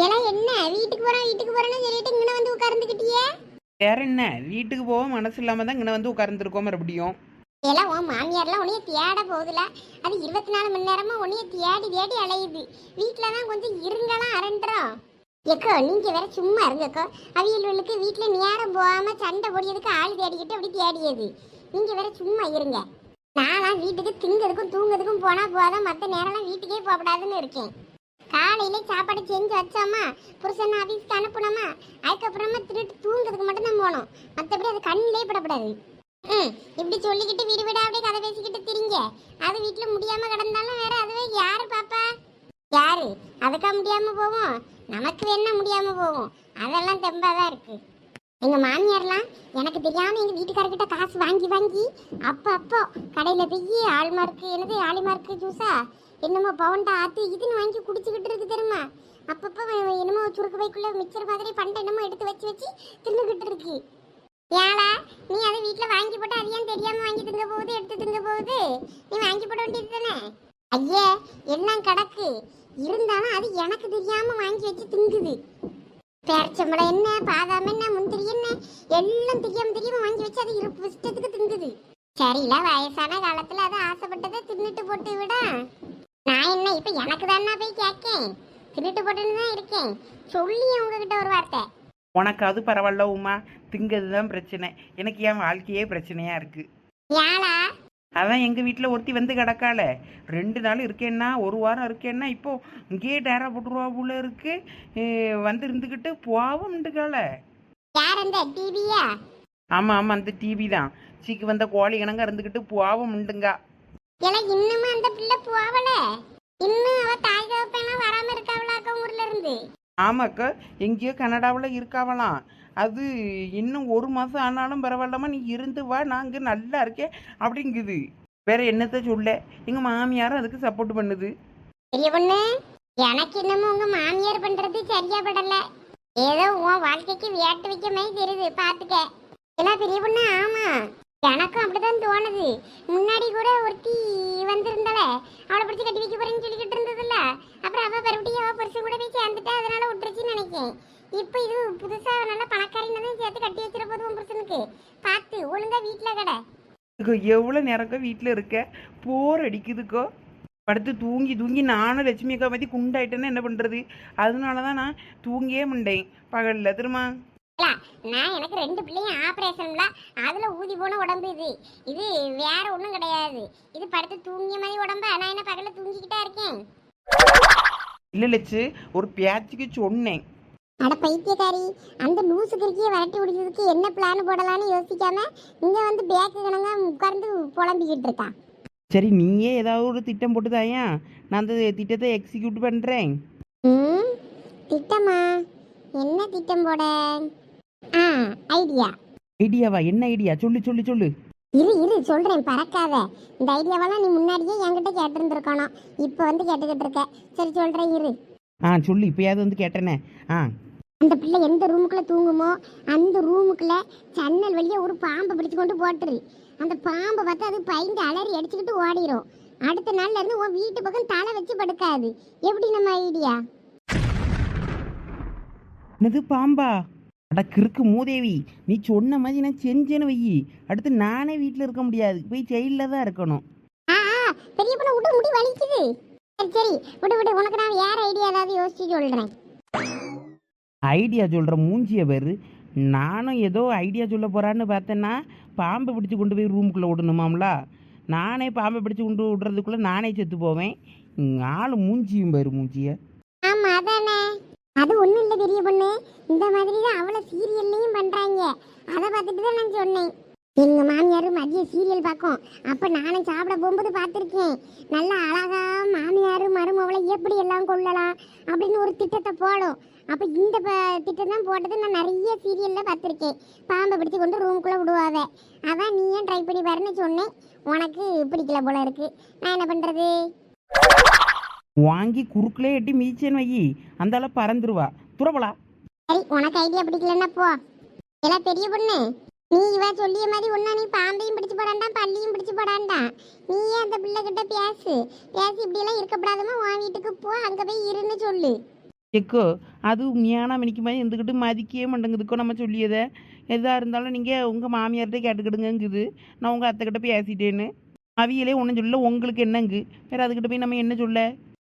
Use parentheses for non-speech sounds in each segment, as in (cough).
ஏன்னா என்ன? வீட்டுக்கு போறேன் வீட்டுக்கு போறேன்னு சொல்லிட்டு இங்கே வந்து உட்கார்ந்துக்கிட்டியே வேற என்ன? வீட்டுக்கு போக மனசு இல்லாம தான் இங்கே வந்து உட்கார்ந்துருக்கோம் மறுபடியும். எல்லாம் உன் மாமியார்லாம் உன்னைய தேட போகுதுல. அது இருபத்தி நாலு மணி நேரமா உன்னைய தேடி தேடி அலையுது. வீட்டில் தான் கொஞ்சம் இருங்கலாம் அரண்டுறோம். எக்கோ நீங்க வேற சும்மா இருங்கக்கோ அவியல்களுக்கு வீட்டில் நேரம் போகாம சண்டை பொடியதுக்கு ஆள் தேடிக்கிட்டு அப்படி தேடியது. நீங்க வேற சும்மா இருங்க. நான்லாம் வீட்டுக்கு திங்கிறதுக்கும் தூங்குறதுக்கும் போனா போதும் மற்ற நேரம்லாம் வீட்டுக்கே போகக்கூடாதுன்னு இருக்கேன். காலையில சாப்பாடு செஞ்சு வச்சோமா? புருஷன் ஆஃபீஸ்க்கு அனுப்புனோமா? அதுக்கப்புறமா திருட்டு தூங்குறதுக்கு மட்டும் தான் போகணும் மற்றபடி அது கண்ணிலே படக்கூடாது ம் இப்படி சொல்லிக்கிட்டு வீடு வீடா அப்படியே கதை பேசிக்கிட்டு திரிங்க. அது வீட்டில் முடியாம கிடந்தாலும் வேற அதுவே யாரு பாப்பா? யாரு? அதுக்கா முடியாம போவோம். நமக்கு வேணா முடியாம போவோம். அதெல்லாம் தெம்பாதான் இருக்கு. எங்க மாமியார்லாம் எனக்கு தெரியாம எங்க வீட்டுக்காரர்கிட்ட காசு வாங்கி வாங்கி அப்பப்போ அப்போ கடையில போய் ஆள்மார்க்கு என்னது ஆலிமார்க்கு ஜூஸா? என்னமோ பவுண்டா ஆத்து இதுன்னு வாங்கி குடிச்சுக்கிட்டு இருக்கு தெரியுமா? அப்பப்போ என்னமோ சுருக்கு பைக்குள்ள மிக்சர் மாதிரி பண்டை என்னமோ எடுத்து வச்சு வச்சு தின்னுக்கிட்டு இருக்கு. ஏழா நீ அதை வீட்டில் வாங்கி போட்டு அது ஏன் தெரியாம வாங்கி திங்க போகுது எடுத்து திங்க போகுது? நீ வாங்கி போட வேண்டியது தானே? ஐயே எல்லாம் கிடக்கு. இருந்தாலும் அது எனக்கு தெரியாம வாங்கி வச்சு திங்குது. பேரச்சம்பளம் என்ன பாதாம் என்ன முந்திரி என்ன எல்லாம் தெரியாம தெரியாம வாங்கி வச்சு அது இருப்பு இஷ்டத்துக்கு திங்குது. சரியில்ல வயசான காலத்துல அது ஆசைப்பட்டதை தின்னுட்டு போட்டு விட. நான் என்ன இப்ப எனக்கு தானே போய் கேட்கேன். தின்னுட்டு போட்டுன்னு தான் இருக்கேன். சொல்லி உங்ககிட்ட ஒரு வார்த்தை. உனக்கு அது பரவாயில்ல உமா திங்கிறது தான் பிரச்சனை. எனக்கு என் வாழ்க்கையே பிரச்சனையா இருக்கு. ஏழா அதான் எங்கள் வீட்டில் ஒருத்தி வந்து கிடக்கால ரெண்டு நாள் இருக்கேன்னா ஒரு வாரம் இருக்கேன்னா இப்போ இங்கேயே டேரா போட்டுருவா போல இருக்கு. வந்து இருந்துக்கிட்டு அந்த டிவியா? ஆமாம் ஆமாம் அந்த டிவி தான். சீக்கு வந்த கோழி கணங்க இருந்துக்கிட்டு போவோம்ண்டுங்க ஏல இன்னும் அந்த பிள்ளை போவல? இன்னும் அவ தாய் தகப்பெல்லாம் வராம இருக்காவளாக்க ஊர்ல இருந்து? ஆமாக்கா எங்கேயோ கனடாவில் இருக்காவலாம் அது இன்னும் ஒரு மாதம் ஆனாலும் பரவாயில்லாம நீ இருந்து வா நான் இங்கே நல்லா இருக்கேன் அப்படிங்குது. வேற என்னத்த சொல்ல? எங்கள் மாமியாரும் அதுக்கு சப்போர்ட் பண்ணுது. பெரிய பொண்ணு எனக்கு இன்னமும் உங்க மாமியார் பண்றது சரியா படல. ஏதோ உன் வாழ்க்கைக்கு வியாட்டு வைக்க மாதிரி தெரியுது பாத்துக்க. எல்லாம் பெரிய பொண்ணு ஆமா. எனக்கும் அப்படிதான் தோணுது. முன்னாடி கூட ஒருத்தி வந்திருந்தால அவளை பிடிச்சி கட்டி வைக்க போறேன்னு சொல்லிக்கிட்டு இருந்ததுல்ல. அப்புறம் அவ மறுபடியும் அவ பெருசு கூட போய் சேர்ந்துட்டா அதனால விட்டுருச்சுன்னு நினைக்கேன். இப்போ இது புதுசா நல்ல பணக்காரின்னு சேர்த்து கட்டி வச்சிட போது உன் புருஷனுக்கு. பார்த்து ஒழுங்கா வீட்டுல கடை. இதுக்கோ எவ்வளோ நேரக்கோ வீட்டில் இருக்க? போர் அடிக்குதுக்கோ. படுத்து தூங்கி தூங்கி நானும் லட்சுமி அக்கா பற்றி குண்டாயிட்டேன்னா என்ன பண்ணுறது அதனால தான் நான் தூங்கியே முண்டேன். பகலில் இல்ல, நான் எனக்கு ரெண்டு பிள்ளையும் ஆபரேஷன்ல அதுல ஊதி போன உடம்பு இது. இது வேற ஒண்ணும் கிடையாது. இது படுத்து தூங்கிய மாதிரி உடம்பு? நான் என்ன பகல்ல தூங்கிக்கிட்டா இருக்கேன்? இல்லை லட்சு ஒரு பேச்சுக்கு சொன்னேன். அட பைத்தியக்காரி அந்த லூசு கிறுக்கிய விரட்டி விடுறதுக்கு என்ன பிளான் போடலாம்னு யோசிக்காம இங்க வந்து பேக்கு கணங்க உட்கார்ந்து புலம்பிக்கிட்டு இருக்கா? சரி நீயே ஏதாவது ஒரு திட்டம் போட்டு தாயா? நான் அந்த திட்டத்தை எக்ஸிக்யூட் பண்ணுறேன் ம் திட்டமா? என்ன திட்டம் போட? ஆ ஐடியா ஐடியாவா? என்ன ஐடியா? சொல்லு சொல்லு சொல்லு. இரு இரு சொல்றேன் பறக்காத. இந்த ஐடியாவெல்லாம் நீ முன்னாடியே என்கிட்ட கேட்டிருந்துருக்கணும். இப்போ வந்து கேட்டுக்கிட்டு இருக்க. சரி சொல்றேன் இரு. ஆ சொல்லு இப்போயாவது வந்து கேட்டேனே. ஆ. அந்த பிள்ளை எந்த ரூமுக்குள்ள தூங்குமோ அந்த ரூமுக்குள்ள ஜன்னல் வழியா ஒரு பாம்பை பிடிச்சு கொண்டு போட்டுரு. அந்த பாம்பை பார்த்து அது பயந்து அலறி அடிச்சுக்கிட்டு ஓடிரும். அடுத்த நாள்ல இருந்து உன் வீட்டு பக்கம் தலை வச்சு படுக்காது. எப்படி நம்ம ஐடியா? என்னது பாம்பா? அட கிறுக்கு மூதேவி நீ சொன்ன மாதிரி நான் செஞ்சேன்னு வையி. அடுத்து நானே வீட்டில் இருக்க முடியாது. போய் ஜெயிலில் தான் இருக்கணும். ஆ பெரிய பொண்ணு விட்டு முடி வலிக்குது. சரி சரி விடு விடு. உனக்கு நான் வேற ஐடியா ஏதாவது யோசிச்சு சொல்றேன். ஐடியா சொல்கிற மூஞ்சிய பேர். நானும் ஏதோ ஐடியா சொல்ல போகிறான்னு பார்த்தேன்னா பாம்பை பிடிச்சி கொண்டு போய் ரூமுக்குள்ளே விடணுமாம்ல நானே பாம்பை பிடிச்சி கொண்டு விடுறதுக்குள்ளே நானே செத்து போவேன். ஆள் மூஞ்சியும் பேர் மூஞ்சிய. ஆமாம் அதானே. அது ஒன்றும் இல்லை பெரிய பொண்ணு. இந்த மாதிரி தான் அவ்வளோ சீரியல்லையும் பண்ணுறாங்க அதை பார்த்துட்டு தான் நான் சொன்னேன். எங்கள் மாமியார் மதிய சீரியல் பார்க்கும். அப்போ நானும் சாப்பிட போகும்போது பார்த்துருக்கேன். நல்லா அழகா மாமியார் மருமவளை எப்படி எல்லாம் கொள்ளலாம் அப்படின்னு ஒரு திட்டத்தை போடும். அப்ப இந்த ப- திட்டம் தான் போட்டது. நான் நிறைய சீரியல்ல பார்த்துருக்கேன். பாம்பை பிடிச்சு கொண்டு ரூமுக்குள்ள விடுவாவ அதான் நீ ஏன் ட்ரை பண்ணி பாருன்னு சொன்னேன். உனக்கு பிடிக்கல போல இருக்கு. நான் என்ன பண்றது? வாங்கி குறுக்கிலே எட்டி மீச்சேன்னு வையி. அந்த ஆளை பறந்துருவா. துறவலா சரி உனக்கு ஐடியா பிடிக்கலன்னா போ. எல்லாம் பெரிய பொண்ணு. நீ இவ சொல்லிய மாதிரி ஒன்னா நீ பாம்பையும் பிடிச்சு போடாண்டாம் பள்ளியும் பிடிச்சு போடாண்டாம் நீ அந்த பிள்ளை கிட்ட பேசு. பேசி இப்படி எல்லாம் இருக்கப்படாதமா உன் வீட்டுக்கு போ அங்க போய் இருன்னு சொல்லு. எக்கோ? அது ஞானா மணிக்கு மாதிரி இருந்துக்கிட்டு மதிக்கவே மாட்டேங்குதுக்கோ நம்ம சொல்லியதை. எதாக இருந்தாலும் நீங்கள் உங்கள் மாமியார்கிட்ட கேட்டுக்கிடுங்கங்குது. நான் உங்கள் அத்தைக்கிட்ட பேசிட்டேன்னு. அவியலே ஒன்றும் சொல்லல. உங்களுக்கு என்னங்கு? வேறு அதுக்கிட்ட போய் நம்ம என்ன சொல்ல?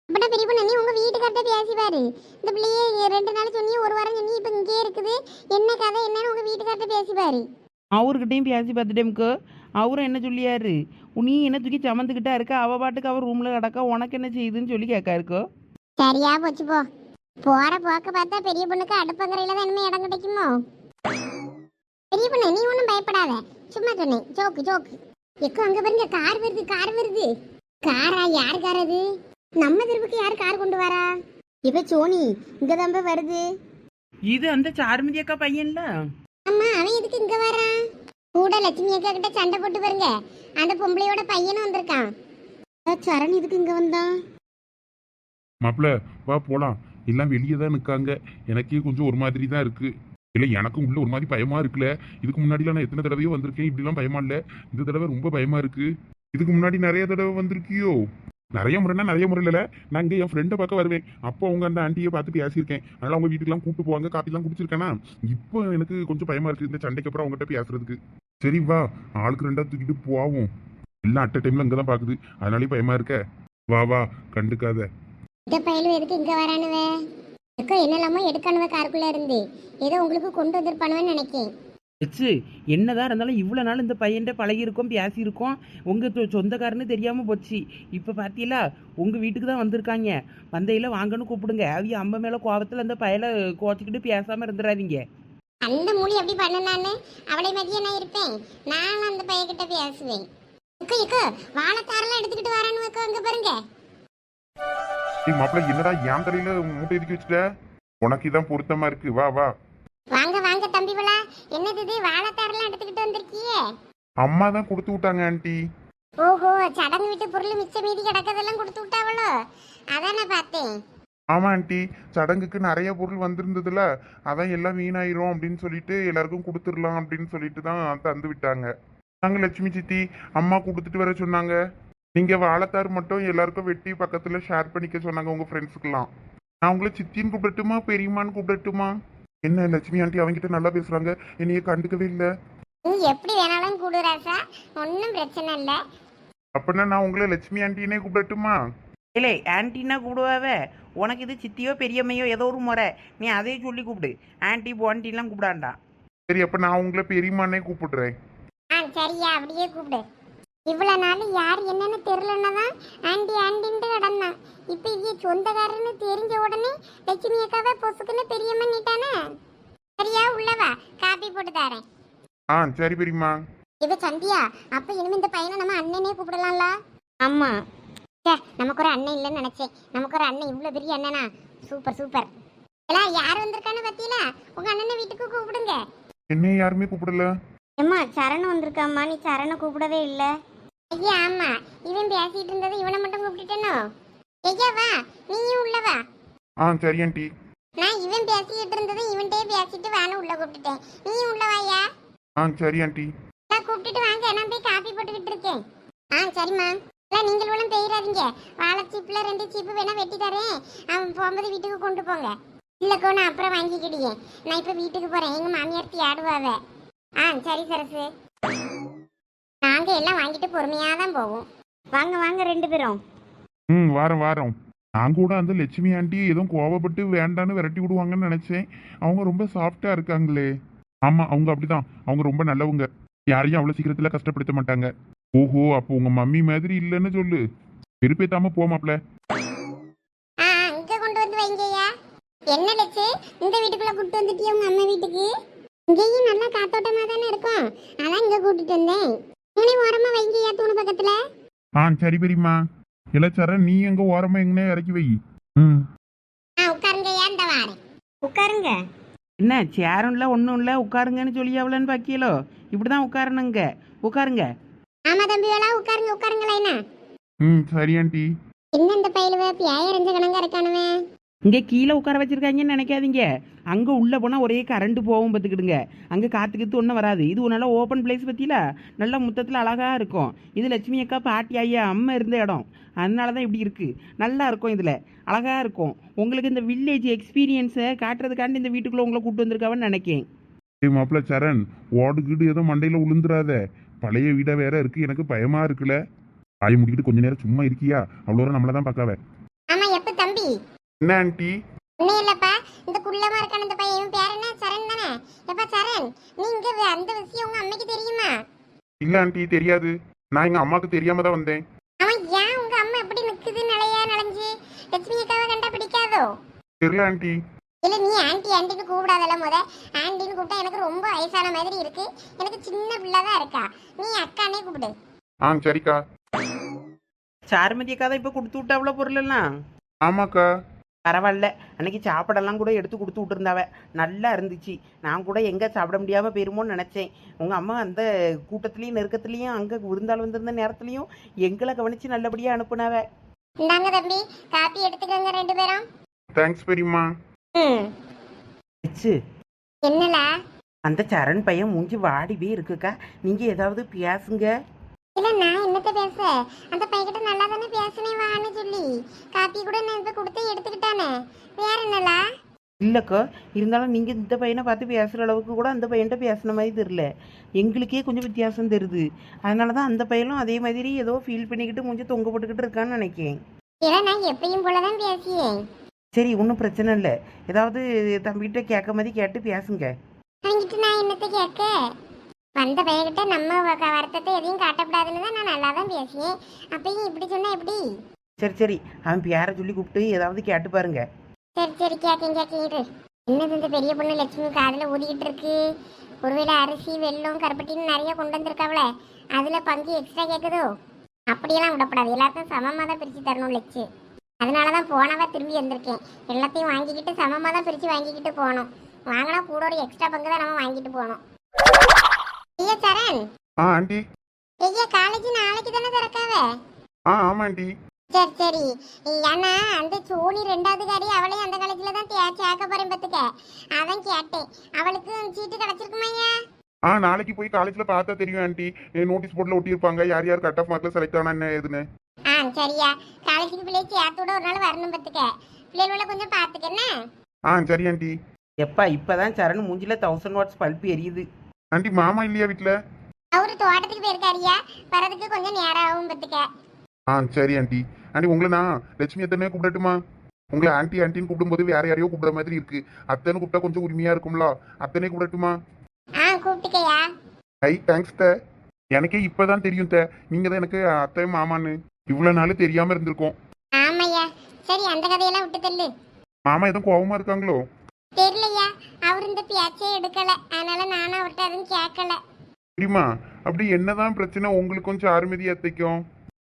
அப்படின்னா பெரிய பொண்ணு நீ உங்க வீட்டுக்கார்ட்ட பேசி பாரு. இந்த பிள்ளையே ரெண்டு நாள் சொன்னி ஒரு வாரம் சொன்னி இப்போ இங்கே இருக்குது. என்ன கதை என்னன்னு உங்க வீட்டுக்கார்ட்ட பேசி பாரு. அவர்கிட்டையும் பேசி பார்த்துட்டேம்க்கோ அவரும் என்ன சொல்லியாரு? நீ என்ன தூக்கி சமந்துக்கிட்டா இருக்க? அவள் பாட்டுக்கு அவர் ரூமில் கிடக்கா? உனக்கு என்ன செய்யுதுன்னு சொல்லி கேட்காருக்கோ சரியா போச்சு போ. போற போக்க பார்த்தா பெரிய பொண்ணுக்கு அடுப்பங்கரையில தான் இனிமே இடம் கிடைக்குமோ? பெரிய பொண்ணு நீ ஒன்றும் பயப்படாத. சும்மா சொன்னேன். Joke joke. எக்கோ அங்க பாருங்க கார் வருது கார் வருது. காரா யார் கார் அது? நம்ம தெருவுக்கு யார் கார் கொண்டு வரா? இப்ப சோனி இங்க தான் வருது. இது அந்த சாருமதி அக்கா பையன்ல? அம்மா அவன் எதுக்கு இங்க வரான் கூட லட்சுமி அக்கா கிட்ட சண்டை போட்டு பாருங்க. அந்த பொம்பளையோட பையனும் வந்திருக்கான். சரண் இதுக்கு இங்க வந்தான்? மாப்பிள வா போலாம். எல்லாம் வெளியே தான் நிற்காங்க எனக்கே கொஞ்சம் ஒரு மாதிரி தான் இருக்குது இல்லை எனக்கும் உள்ள ஒரு மாதிரி பயமாக இருக்குல்ல. இதுக்கு முன்னாடிலாம் நான் எத்தனை தடவையோ வந்திருக்கேன். இப்படிலாம் பயமா இல்லை. இந்த தடவை ரொம்ப பயமாக இருக்குது இதுக்கு முன்னாடி நிறைய தடவை வந்திருக்கியோ? நிறைய முறைனா நிறைய முறை இல்லை நான் இங்கே என் ஃப்ரெண்டை பார்க்க வருவேன். அப்போ அவங்க அந்த ஆண்டியை பார்த்து பேசியிருக்கேன். அதனால் அவங்க வீட்டுக்குலாம் கூப்பிட்டு போவாங்க. காப்பிலாம் குடிச்சிருக்கேனா? இப்போ எனக்கு கொஞ்சம் பயமாக இருக்குது இந்த சண்டைக்கு அப்புறம் அவங்ககிட்ட பேசுறதுக்கு. சரி வா. ஆளுக்கு ரெண்டா தூக்கிட்டு போவோம். எல்லாம் அட்ட டைமில் அங்கே தான் பார்க்குது அதனாலே பயமாக இருக்க. வா வா. கண்டுக்காத. இந்த பயலும் எதுக்கு இங்க வரானுவ? அக்கா என்னெல்லாமோ எடுக்கானுவ காருக்குள்ள இருந்து. ஏதோ உங்களுக்கு கொண்டு வந்திருப்பானுவேன்னு நினைக்கேன். எச்சு என்னதான் இருந்தாலும் இவ்வளோ நாள் இந்த பையன்கிட்ட பழகியிருக்கோம் பேசியிருக்கோம். உங்கள் சொந்தக்காரன்னு தெரியாமல் போச்சு. இப்போ பார்த்தீங்களா உங்கள் வீட்டுக்கு தான் வந்திருக்காங்க. வந்தையில் வாங்கன்னு கூப்பிடுங்க. அவிய அம்மா மேலே கோபத்தில் அந்த பயலை கோச்சிக்கிட்டு பேசாமல் இருந்துடாதீங்க அந்த மூலி எப்படி பண்ணனான்னு அவளை மதிய நான் இருப்பேன். நான் அந்த பையன்கிட்ட பேசுவேன். இக்கோ இக்கோ வாழைத்தாரெல்லாம் எடுத்துக்கிட்டு வரானு அக்கா அங்க பாருங்க. ஏய் மாப்பிள்ள என்னடா என் தலையில மூட்டை எதுக்கி வச்சுட்ட? உனக்கு இதான் பொருத்தமா இருக்கு. வா வா. வாங்க வாங்க தம்பி விழா என்னது இது? வாழைத்தாரெல்லாம் எடுத்துக்கிட்டு வந்திருக்கியே? அம்மா தான் கொடுத்து விட்டாங்க ஆண்டி. ஓஹோ சடங்கு விட்டு பொருள் மிச்ச மீதி கிடக்கதெல்லாம் கொடுத்து விட்டாவளோ? அதான் பார்த்தேன். ஆமா ஆண்டி. சடங்குக்கு நிறைய பொருள் வந்திருந்ததுல அதான் எல்லாம் வீணாயிரும் அப்படின்னு சொல்லிட்டு எல்லாருக்கும் கொடுத்துடலாம் அப்படின்னு சொல்லிட்டு தான் தந்து விட்டாங்க. நாங்க லட்சுமி சித்தி அம்மா கொடுத்துட்டு வர சொன்னாங்க. நீங்க வாழைத்தார் மட்டும் எல்லாருக்கும் வெட்டி பக்கத்துல ஷேர் பண்ணிக்க சொன்னாங்க உங்க ஃப்ரெண்ட்ஸுக்கெல்லாம் நான் உங்களை சித்தின்னு கூப்பிடட்டுமா பெரியம்மான்னு கூப்பிடட்டுமா? என்ன லட்சுமி ஆண்டி அவங்கிட்ட நல்லா பேசுறாங்க என்னைய கண்டுக்கவே இல்லை. நீ எப்படி வேணாலும் கூடு ராசா. ஒன்றும் பிரச்சனை இல்லை. அப்படின்னா நான் உங்களை லட்சுமி ஆண்டினே கூப்பிடட்டுமா? இல்லை ஆன்ட்டின்னா கூப்பிடுவாவ. உனக்கு இது சித்தியோ பெரியம்மையோ ஏதோ ஒரு முறை. நீ அதையும் சொல்லி கூப்பிடு. ஆன்ட்டி போன்ட்டிலாம் கூப்பிடாண்டா. சரி அப்ப நான் உங்களை பெரியம்மானே கூப்பிடுறேன். ஆ சரியா அப்படியே கூப்பிடு. இவ்வளோ நாள் யார் என்னன்னு தெரிலன்னா தான் ஆண்டி ஆண்டின்ட்டு கிடந்தான். இப்போ இது சொந்தக்காரன்னு தெரிஞ்ச உடனே லட்சுமி அக்காவை பொசுக்குன்னு பெரியம்மா நீட்டானே? சரியா உள்ளவா காப்பி போட்டு தரேன். ஆ சரி பெரியம்மா. இது சந்தியா? அப்போ இனிமே இந்த பையனை நம்ம அண்ணனே கூப்பிடலாம்ல? ஆமா. சே நமக்கு ஒரு அண்ணன் இல்லைன்னு நினைச்சேன். நமக்கு ஒரு அண்ணன் இவ்வளோ பெரிய அண்ணனா? Super super. எல்லாம் யார் வந்திருக்கான்னு பத்தியில உங்க அண்ணனை வீட்டுக்கு கூப்பிடுங்க. என்னைய யாருமே கூப்பிடல. அம்மா சரண் வந்திருக்காம்மா. நீ சரணை கூப்பிடவே இல்லை. ஐயா ஆமா. இவன் பேசிட்டு இருந்தது இவனை மட்டும் கூப்பிட்டுட்டேனோ? ஐயா வா. நீயும் உள்ள வா. ஆ சரி ஆண்டி. நான் இவன் பேசிட்டு இருந்தது இவன்கிட்டயே பேசிட்டு வான்னு உள்ள கூப்பிட்டுட்டேன். நீயும் உள்ள வாயா? ஆ சரி ஆண்டி. நான் கூப்பிட்டுட்டு வாங்க. நான் போய் காப்பி போட்டுக்கிட்டு இருக்கேன். ஆ சரிம்மா. இல்லை நீங்களும் பெய்யாதீங்க வாழை சீப்பில் ரெண்டு சீப்பு வேணா வெட்டி தரேன். அவன் போகும்போது வீட்டுக்கு கொண்டு போங்க. இல்லைக்கோ நான் அப்புறம் வாங்கிக்கிடுங்க நான் இப்போ வீட்டுக்கு போகிறேன் எங்கள் மாமியார் ஆடுவாவ ஆ சரி சரசு. நாங்கள் எல்லாம் வாங்கிட்டு பொறுமையாக தான் போவோம் வாங்க வாங்க ரெண்டு பேரும். ம் வாரம் வாரம். நான் கூட அந்த லட்சுமி ஆண்டி ஏதோ கோவப்பட்டு வேண்டான்னு விரட்டி விடுவாங்கன்னு நினைச்சேன். அவங்க ரொம்ப சாஃப்டா இருக்காங்களே. ஆமா அவங்க அப்படிதான். அவங்க ரொம்ப நல்லவங்க. யாரையும் அவ்வளவு சீக்கிரத்துல கஷ்டப்படுத்த மாட்டாங்க. ஓஹோ அப்போ உங்க மம்மி மாதிரி இல்லைன்னு சொல்லு. வெறுப்பேத்தாம போமாப்ல இங்கே கொண்டு வந்து வைங்கய்யா என்ன லட்சு இந்த வீட்டுக்குள்ளே கூப்பிட்டு வந்துட்டியா உங்கள் அம்மா வீட்டுக்கு? இங்கேயும் நல்லா காத்தோட்டமாக தானே இருக்கும். அதான் இங்கே கூட்டிட்டு வந்தேன். இவனே ஓரமாக வைங்கய்யா தூணு பக்கத்தில். ஆ சரி பெரியம்மா. இளச்சரன் நீ எங்க ஓரமா எங்கனே இறக்கி வை. ம். ஆ உட்காருங்கய்யா இந்த வாரேன். உட்காருங்க. என்ன சேரும் இல்லை ஒன்றும் இல்லை உட்காருங்கன்னு சொல்லி அவ்வளோன்னு பாக்கியலோ? இப்படி தான் உட்காரணுங்க. உட்காருங்க. ஆமா தம்பி வேலா உட்காருங்க உட்காருங்களா என்ன ம் சரி ஆண்டி. என்ன இந்த பயிலுவ பியாய ரெஞ்ச கணங்க இருக்கானுவே இங்கே கீழே உட்கார வச்சிருக்காங்கன்னு நினைக்காதீங்க. அங்கே உள்ளே போனால் ஒரே கரண்ட் போகும் பார்த்துக்கிடுங்க. அங்கே காற்றுக்கித்து ஒன்றும் வராது. இது ஒரு நல்ல ஓப்பன் பிளேஸ் பற்றியில நல்ல முத்தத்தில் அழகாக இருக்கும். இது லட்சுமி அக்கா பாட்டி ஐயா அம்மா இருந்த இடம். அதனால தான் இப்படி இருக்குது நல்லா இருக்கும் இதில். அழகாக இருக்கும். உங்களுக்கு இந்த வில்லேஜ் எக்ஸ்பீரியன்ஸை காட்டுறதுக்காண்டி இந்த வீட்டுக்குள்ளே உங்களை கூப்பிட்டு வந்திருக்காவன்னு நினைக்கேன். ஏய் மாப்பிள்ள சரண் ஓடு கீடு ஏதோ மண்டையில உளுந்துராத பழைய வீடா வேற இருக்கு. எனக்கு பயமா இருக்குல்ல. ஆய முடிக்கிட்டு கொஞ்ச நேரம் சும்மா இருக்கியா? அவ்வளோ நம்மள தான் பார்க்காவ. ஆமா எப்ப தம்பி? என்ன ஆண்டி? ஒன்னும் இல்லப்பா. இந்த குள்ளமா இருக்கான இந்த பையன் இவன் பேர் என்ன? சரண் தானே? எப்பா சரண் நீங்க அந்த விஷயம் உங்க அம்மைக்கு தெரியுமா? இல்ல ஆண்டி தெரியாது. நான் எங்க அம்மாக்கு தெரியாம தான் வந்தேன். அவன் ஏன் உங்க அம்மா எப்படி நிக்குது நிலையா நனைஞ்சு லட்சுமி அக்காவை கண்டா பிடிக்காதோ? தெரியல ஆண்டி. இல்ல நீ ஆன்ட்டி ஆன்ட்டின்னு கூப்பிடாதல முத. ஆன்ட்டின்னு கூப்பிட்டா எனக்கு ரொம்ப வயசான மாதிரி இருக்கு. எனக்கு சின்ன பிள்ளை தான் இருக்கா. நீ அக்கானே கூப்பிடு. ஆ சரிக்கா. சாருமதி அக்கா தான் இப்போ கொடுத்து விட்டாவ்வளோ பொருளெல்லாம் ஆமாக்கா. பரவாயில்ல. அன்னைக்கு சாப்பாடெல்லாம் கூட எடுத்து கொடுத்து விட்டுருந்தாவ. நல்லா இருந்துச்சு. நான் கூட எங்கே சாப்பிட முடியாமல் போயிருமோன்னு நினச்சேன். உங்கள் அம்மா அந்த கூட்டத்துலேயும் நெருக்கத்துலேயும் அங்கே விருந்தாள் வந்திருந்த நேரத்துலையும் எங்களை கவனித்து நல்லபடியாக அனுப்புனாவ. இந்தாங்க தம்பி காப்பி எடுத்துக்கோங்க ரெண்டு பேரும். தேங்க்ஸ் பெரியம்மா. என்னலா? அந்த சரண் பையன் மூஞ்சி வாடி போய் இருக்குக்கா. நீங்கள் ஏதாவது பேசுங்க இல்ல நான் என்னத்த பேச? அந்த பையன்கிட்ட நல்லா தானே பேசுனேன் வான்னு சொல்லி. காப்பி கூட நான் இப்ப கொடுத்து எடுத்துக்கிட்டானே. வேற என்னலா இல்லைக்கா இருந்தாலும் நீங்கள் இந்த பையனை பார்த்து பேசுகிற அளவுக்கு கூட அந்த பையன்கிட்ட பேசுன மாதிரி தெரில எங்களுக்கே கொஞ்சம் வித்தியாசம் தெரியுது. அதனால தான் அந்த பையனும் அதே மாதிரி ஏதோ ஃபீல் பண்ணிக்கிட்டு மூஞ்சி தொங்க போட்டுக்கிட்டு இருக்கான்னு நினைக்கேன். இல்ல நான் எப்பயும் போலதான் பேசியேன் சரி ஒன்றும் பிரச்சனை இல்லை. ஏதாவது தம்பிகிட்ட கேட்க மாதிரி கேட்டு பேசுங்க. அவங்கிட்ட நான் என்னத்த கேட்க? வந்த பையன்கிட்ட நம்ம வ- வருத்தத்தை எதையும் காட்டக்கூடாதுன்னு தான் நான் நல்லா தான் பேசியேன் அப்பயும் இப்படி சொன்னா எப்படி? சரி சரி. அவன் பேரை சொல்லி கூப்பிட்டு ஏதாவது கேட்டு பாருங்க. சரி சரி. கேட்கேன் இரு. என்னது இந்த பெரிய பொண்ணு லட்சுமி காதுல ஊதிக்கிட்டு இருக்கு? ஒருவேளை அரிசி வெல்லம் கருப்பட்டின்னு நிறைய கொண்டு வந்திருக்காவல அதுல பங்கு எக்ஸ்ட்ரா கேட்குதோ அப்படியெல்லாம் விடக்கூடாது. எல்லாத்தையும் சமமாக தான் பிரித்து தரணும் லட்சு. அதனால தான் போனவா திரும்பி வந்திருக்கேன். எல்லாத்தையும் வாங்கிக்கிட்டு சமமாக தான் பிரித்து வாங்கிக்கிட்டு போகணும் வாங்கினா கூட ஒரு எக்ஸ்ட்ரா பங்கு தான் நம்ம வாங்கிட்டு போகணும் ஐயா சரண். ஆ ஆண்டி. ஐயா காலேஜ் நாளைக்கு தானே திறக்காவே? ஆ ஆமா ஆண்டி. சரி சரி. ஏன்னா அந்த சோனி ரெண்டாவது காரி அவளையும் அந்த காலேஜ்ல தான் சேர்க்க போறேன் பத்துக்க அதான் கேட்டேன். அவளுக்கு சீட்டு கிடைச்சிருக்குமாய்யா ஆ நாளைக்கு போய் காலேஜ்ல பார்த்தா தெரியும் ஆண்டி. நோட்டீஸ் போர்டில் ஒட்டியிருப்பாங்க. யார் யார் கட் ஆஃப் மார்க்ல செலக்ட் ஆனா என்ன ஏதுன்னு. ஆ சரியா. காலேஜுக்கு பிள்ளைய சேர்த்து விட ஒரு நாள் வரணும் பத்துக்க பிள்ளைகளோட கொஞ்சம் பார்த்துக்கண்ண ஆ சரி ஆண்டி. எப்பா இப்பதான் சரண் மூஞ்சில தௌசண்ட் வாட்ஸ் பல்ப் எரியுது. ஆண்டி மாமா இல்லையா வீட்டில் அவரு தோட்டத்துக்கு போயிருக்காருயா வரதுக்கு கொஞ்சம் நேரம் ஆகும் பத்துக்க ஆ சரி ஆண்டி. ஆண்டி உங்களை நான் லட்சுமி அத்தனை கூப்பிடட்டுமா? உங்களை ஆண்டி ஆண்டின்னு கூப்பிடும்போது வேற யாரையோ கூப்பிடுற மாதிரி இருக்கு. அத்தனை கூப்பிட்டா கொஞ்சம் உரிமையா இருக்கும்ல. அத்தனை கூப்பிடட்டுமா? ஆ கூப்பிட்டுக்கயா ஐ தேங்க்ஸ் த. எனக்கே இப்பதான் தெரியும் த. நீங்க தான் எனக்கு அத்தை மாமான்னு. இவ்வளவு நாள் தெரியாம இருந்திருக்கோம். ஆமாய்யா. சரி அந்த கதையெல்லாம் விட்டு தள்ளு. மாமா எதுவும் கோவமா இருக்காங்களோ? தெரியலையா அவர் இந்த பேச்சே எடுக்கல. அதனால நானும் அவர்கிட்ட எதுவும் கேட்கல தெரியுமா அப்படி என்னதான் பிரச்சனை? உங்களுக்கும் சாருமதி அத்தைக்கும்.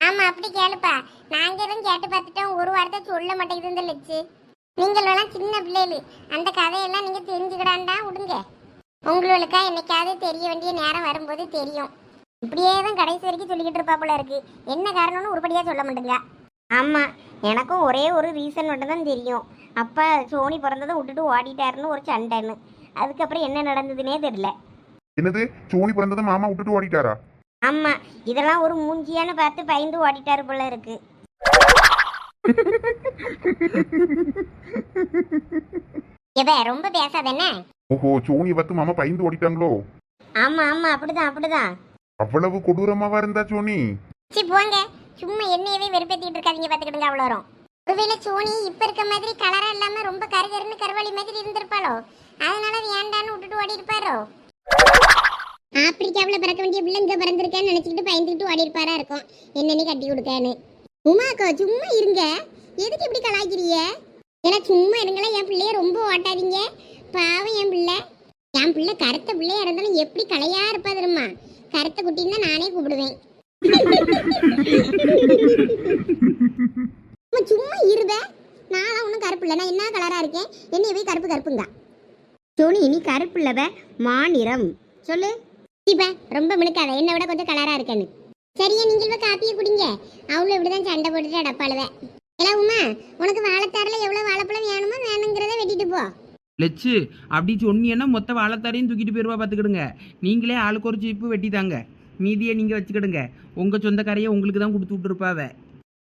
ஆமா அப்படி கேளுப்பா. நாங்க எதுவும் கேட்டு பார்த்துட்டோம். ஒரு வார்த்தை சொல்ல மாட்டேங்குது இந்த லட்சு நீங்களெல்லாம் சின்ன பிள்ளைகள். அந்த கதையெல்லாம் நீங்க தெரிஞ்சுக்கிடாண்டா? விடுங்க. உங்களுக்கா என்னைக்காவது தெரிய வேண்டிய நேரம் வரும்போது தெரியும். இப்படியே தான் கடைசி வரைக்கும் சொல்லிக்கிட்டு இருப்பா போல இருக்கு. என்ன காரணம்னு உருப்படியா சொல்ல மாட்டேங்க. ஆமா எனக்கும் ஒரே ஒரு ரீசன் மட்டும் தான் தெரியும். அப்பா சோனி பிறந்ததை விட்டுட்டு ஓடிட்டாருன்னு ஒரு சண்டைன்னு. அதுக்கப்புறம் என்ன நடந்ததுன்னே தெரியல. என்னது? சோனி பிறந்ததை மாமா விட்டுட்டு ஓடிட்டாரா? ஆமா. இதெல்லாம் ஒரு மூஞ்சியான்னு பார்த்து பயந்து ஓடிட்டாரு போல இருக்கு. இவ ரொம்ப பேசாத என்ன ஓஹோ சோனியை பார்த்து மாமா பயந்து ஓடிட்டாங்களோ? ஆமா ஆமா. அப்படிதான் அப்படிதான். அவ்வளவு கொடூரமாவா இருந்தா சோனி? சி போங்க. சும்மா என்னையவே வெறுப்பேத்திட்டு இருக்காதீங்க பாத்துக்கிடுங்க அவ்வளோ வரும் ஒருவேளை சோனி இப்ப இருக்க மாதிரி கலரா இல்லாம ரொம்ப கருகருன்னு கருவாளி மாதிரி இருந்திருப்பாளோ? அதனால அது ஏண்டான்னு விட்டுட்டு ஓடி இருப்பாரோ ஆப்பிரிக்காவில் பிறக்க வேண்டிய பிள்ளை இங்க பிறந்திருக்கேன்னு நினச்சிக்கிட்டு பயந்துக்கிட்டு ஓடி இருப்பாரா இருக்கும் என்னன்னு கட்டி கொடுக்கான்னு? உமாக்கா சும்மா இருங்க. எதுக்கு இப்படி கலாய்க்கிறீங்க? ஏன்னா சும்மா இருங்களா என் பிள்ளைய ரொம்ப ஓட்டாதீங்க. பாவம் என் பிள்ளை. என் பிள்ளை கருத்த பிள்ளையா இருந்தாலும் எப்படி கலையா இருப்பா தெரியுமா? கருத்த குட்டின்னு தான் நானே கூப்பிடுவேன். (laughs) இப்போ சும்மா இருத. நான் ஒன்றும் கருப்பு இல்லை. நான் என்ன கலராக இருக்கேன்? என்னைய போய் கருப்பு கருப்புங்க. சோனி நீ கருப்பு இல்லவ. மாநிறம் சொல்லு. இப்போ ரொம்ப மினுக்காத. என்னை விட கொஞ்சம் கலராக இருக்கேன்னு. சரியா நீங்கள் போய் காப்பியை குடிங்க. அவளும் இப்படிதான் சண்டை போட்டுட்டு அடப்பாளுவ இல்லை உமா உனக்கு வாழைத்தாரில் எவ்வளோ வாழைப்பழம் வேணுமோ வேணுங்கிறத வெட்டிட்டு போ. லெச்சு அப்படி சொன்னீங்கன்னா மொத்த வாழைத்தாரையும் தூக்கிட்டு போயிருவா பார்த்துக்கிடுங்க நீங்களே ஆளுக்கு ஒரு சீப்பு வெட்டித்தாங்க மீதியை நீங்கள் வச்சுக்கிடுங்க. உங்கள் சொந்தக்காரையை உங்களுக்கு தான் கொடுத்து விட்டுருப்பாவே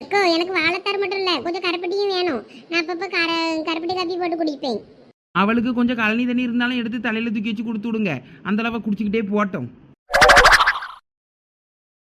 அக்கோ எனக்கு வாழைத்தார் மட்டும் இல்லை கொஞ்சம் கருப்பட்டியும் வேணும். நான் அப்பப்போ கர கருப்பட்டி காப்பி போட்டு குடிப்பேன். அவளுக்கு கொஞ்சம் கழனி தண்ணி இருந்தாலும் எடுத்து தலையில் தூக்கி வச்சு கொடுத்து விடுங்க. அந்த அளவை குடிச்சிக்கிட்டே போட்டோம்.